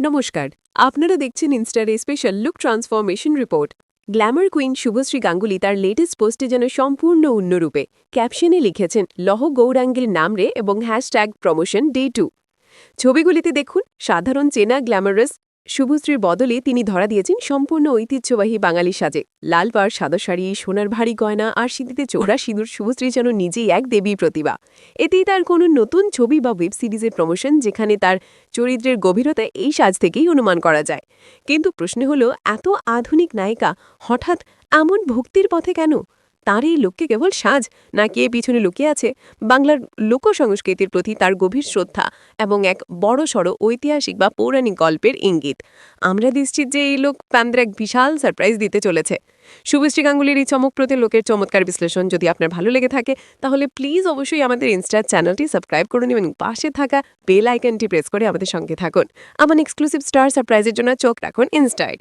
নমস্কার, আপনারা দেখছেন ইনস্টারে special look transformation report glamour queen Subhashree Ganguly তার লেটেস্ট পোস্টে যেন সম্পূর্ণ অন্যরূপে। ক্যাপশনে লিখেছেন, লহ গৌরাঙ্গের নামরে এবং হ্যাশট্যাগ প্রমোশন ডে টু ছবিগুলিতে দেখুন, সাধারণ চেনা গ্ল্যামারাস শুভশ্রীর বদলে তিনি ধরা দিয়েছেন সম্পূর্ণ ঐতিহ্যবাহী বাঙালি সাজে। লাল পাড় সাদা শাড়ি, সোনার ভারী গয়না আর সিঁথিতে চোরা সিঁদুর শুভশ্রী যেন নিজেই এক দেবী প্রতিভা এতেই তার কোনো নতুন ছবি বা ওয়েব সিরিজের প্রমোশন যেখানে তার চরিত্রের গভীরতা এই সাজ থেকেই অনুমান করা যায়। কিন্তু প্রশ্ন হলো, এত আধুনিক নায়িকা হঠাৎ এমন ভক্তির পথে কেন? তার এই লোককে কেবল সাজ না কে পিছনে লুকিয়ে আছে বাংলার লোকসংস্কৃতির প্রতি তার গভীর শ্রদ্ধা এবং এক বড়সড় ঐতিহাসিক বা পৌরাণিক গল্পের ইঙ্গিত। আমরা নিশ্চিত যে এই লোক প্যান্দের এক বিশাল সারপ্রাইজ দিতে চলেছে। শুভশ্রী গাঙ্গুলির এই চমকপ্রতি লোকের চমৎকার বিশ্লেষণ যদি আপনার ভালো লেগে থাকে, তাহলে প্লিজ অবশ্যই আমাদের ইনস্টার চ্যানেলটি সাবস্ক্রাইব করুন এবং পাশে থাকা বেল আইকনটি প্রেস করে আমাদের সঙ্গে থাকুন। আমার এক্সক্লুসিভ স্টার সারপ্রাইজের জন্য চোখ রাখুন ইনস্টাইড